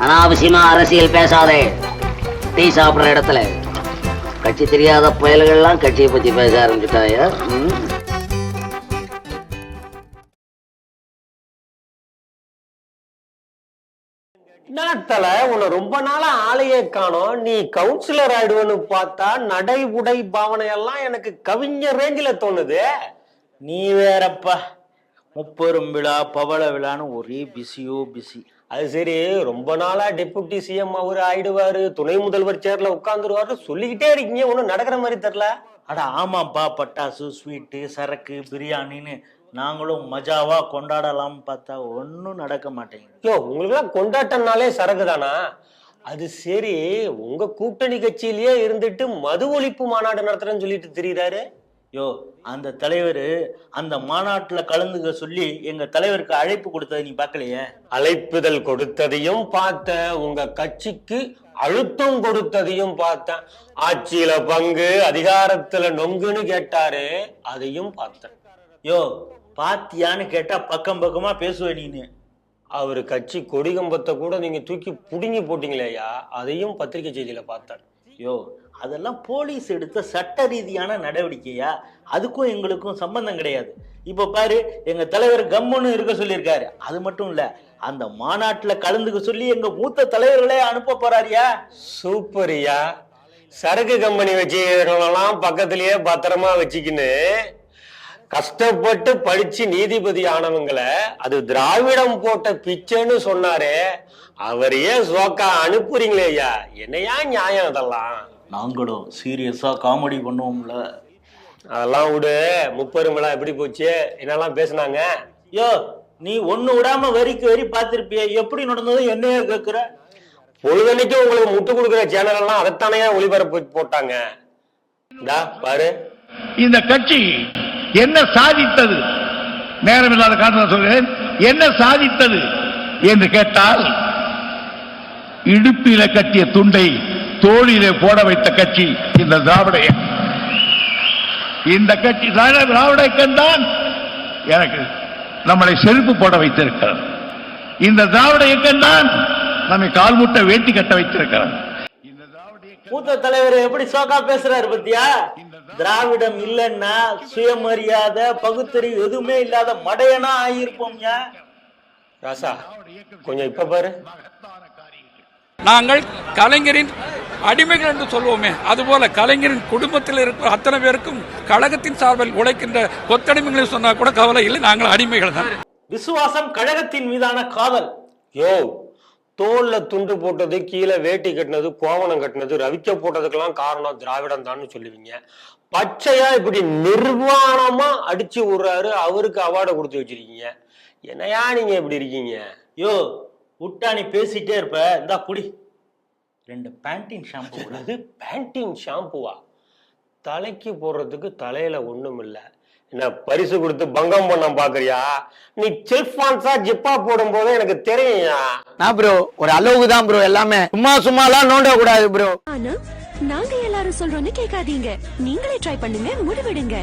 அனாவசியமா அரசியல் பேசாதே. டீ சாப்பிடுற இடத்துல. கட்சி தெரியாத புயல்கள்லாம் கட்சியை பத்தி பேச ஆரம்பிச்சுட்டாயா ம்? உன்னை ரொம்ப நாளா ஆளையே காணோம். நீ கவுன்சிலர் ஆயிடுவன்னு பார்த்தா நடை உடை பாவனையெல்லாம் எனக்கு கவிஞர் ரேஞ்சில தோணுது. நீ வேறப்பா. முப்பெரும் விழா பவள விழான்னு ஒரே பிஸியோ பிஸி. அது சரி ரொம்ப நாளா டெபுட்டி சிஎம் அவரு ஆயிடுவாரு துணை முதல்வர் சேர்ல உட்கார்ந்துருவாரு சொல்லிக்கிட்டே இருக்கீங்க ஒண்ணும் நடக்கிற மாதிரி தெரியல. அட ஆமாப்பா பட்டாசு ஸ்வீட்டு சரக்கு பிரியாணின்னு நாங்களும் மஜாவா கொண்டாடலாம் பார்த்தா ஒன்றும் நடக்க மாட்டேங்குது. யோ உங்களுக்கு எல்லாம் கொண்டாட்டம்னாலே சரக்கு தானா? அது சரி உங்க கூட்டணி கட்சியிலேயே இருந்துட்டு மது ஒழிப்பு மாநாடு நடத்துறேன்னு சொல்லிட்டு திரியிறாரு. யோ அந்த தலைவர் அந்த மாநாட்டில் கலந்துக்க சொல்லி எங்க தலைவருக்கு அழைப்பு கொடுத்ததை நீ பார்க்கலையே? அழைப்புதல் கொடுத்ததையும் பார்த்தேன். உங்க கட்சிக்கு அழுத்தம் கொடுத்ததையும் பார்த்தேன். ஆட்சியில பங்கு அதிகாரத்துல நொங்குன்னு கேட்டாரு. அதையும் பார்த்தேன். யோ பாத்தியான்னு கேட்டா பக்கம் பக்கமா பேசுவ நீனு. அவரு கட்சி கொடிகம்பத்தை கூட நீங்க தூக்கி புடுங்கி போட்டீங்களேயா? அதையும் பத்திரிகை செய்தியில பார்த்தேன். யோ அதெல்லாம் போலீஸ் எடுத்த சட்ட ரீதியான நடவடிக்கையா? அதுக்கும் எங்களுக்கும் சம்பந்தம் கிடையாது. இப்போ பாரு எங்க தலைவர் கம்முன்னு இருக்க சொல்லியிருக்காரு. அது மட்டும் இல்ல அந்த மாநாட்டுல கலந்துக்க சொல்லி எங்க மூத்த தலைவர்களே அனுப்ப போறாரியா? சூப்பரியா சரக்கு கம்பெனி வச்சுக்கிறவங்களாம் பக்கத்திலேயே பத்திரமா வச்சுக்கின்னு கஷ்டப்பட்டு படிச்சு நீதிபதி ஆனவங்களை அது திராவிடம் போட்ட பிச்சைன்னு சொன்னாரு. அவரையே சோக்கா அனுப்புறீங்களே ஐயா என்னையா நியாயம் அதெல்லாம்? நாங்களும் சீரியஸா காமெடி பண்ணுவோம்ல. அதெல்லாம் விடு முப்பெருமலா எப்படி போச்சு? என்னெல்லாம் பேசுனாங்க? யோ நீ ஒண்ணு விடாம வரிக்கு வரி பார்த்திருப்பிய எப்படி நடந்தது என்னைய கேக்குற? பொழுதன்னைக்கு உங்களுக்கு முட்டு கொடுக்குற சேனல் எல்லாம் அதைத்தானே ஒளிபரப்பு போட்டாங்க. இந்தா பாரு. இந்த கட்சி என்ன சாதித்தது? நேரம் இல்லாத காரணம் சொல்கிறேன். என்ன சாதித்தது என்று கேட்டால் இடுப்பில கட்டிய துண்டை தோளிலே போட வைத்த கட்சி இந்த திராவிட இயக்கம். இந்த கட்சி திராவிட திராவிட இயக்கம் தான்? எனக்கு நம்மளை செருப்பு போட வைத்திருக்கிறது. இந்த திராவிட இயக்கம் தான் நம்மை கால்முட்டை வேட்டி கட்ட வைத்திருக்கிறது. மூத்த தலைவர் எப்படி சோக்கா பேசுறாரு பத்தியா? திராவிடம் இல்லைன்னா சுயமரியாதை பகுத்தறிவு எதுவுமே இல்லாத மடையனா ஆகியிருப்போம்யா. ராசா கொஞ்சம் இப்ப பாரு. நாங்கள் கலைஞரின் அடிமைகள் என்று சொல்வோமே அதுபோல கலைஞரின் குடும்பத்தில் இருக்கிற அத்தனை பேருக்கும் கழகத்தின் சார்பில் உழைக்கின்ற கொத்தடிமைகளை சொன்னா கூட கவலை இல்லை நாங்கள் அடிமைகள் தான். விசுவாசம் கழகத்தின் மீதான காதல். யோ தோல்ல துண்டு போட்டது கீழே வேட்டி கட்டினது கோவணம் கட்டினது ரவிக்க போட்டதுக்கெல்லாம் காரணம் திராவிடம் தான் சொல்லுவீங்க. பச்சையா இப்படி நிர்வாணமா அடிச்சு விடுறாரு அவருக்கு அவார்டை கொடுத்து வச்சிருக்கீங்க. என்னையா நீங்க இப்படி இருக்கீங்க? யோ உட்டாணி நீ பேசிட்டே இருப்ப இந்தா குடி. ரெண்டு பேண்டின் ஷாம்பு அது பேண்டிங் ஷாம்புவா தலைக்கு போடுறதுக்கு தலையில ஒண்ணும் இல்ல என்ன பரிசு கொடுத்து பங்கம் பண்ண பாக்குறியா? நீ செல்பான்ஸா ஜிப்பா போடும் போது எனக்கு தெரியும்யா. நான் ப்ரோ ஒரு அளவுக்கு தான் ப்ரோ எல்லாமே. சும்மா சும்மாலாம் நோண்ட கூடாது ப்ரோ ஆனா நாங்க எல்லாரும் சொல்றோம்னு கேட்காதீங்க நீங்களே ட்ரை பண்ணுங்க முடிவெடுங்க.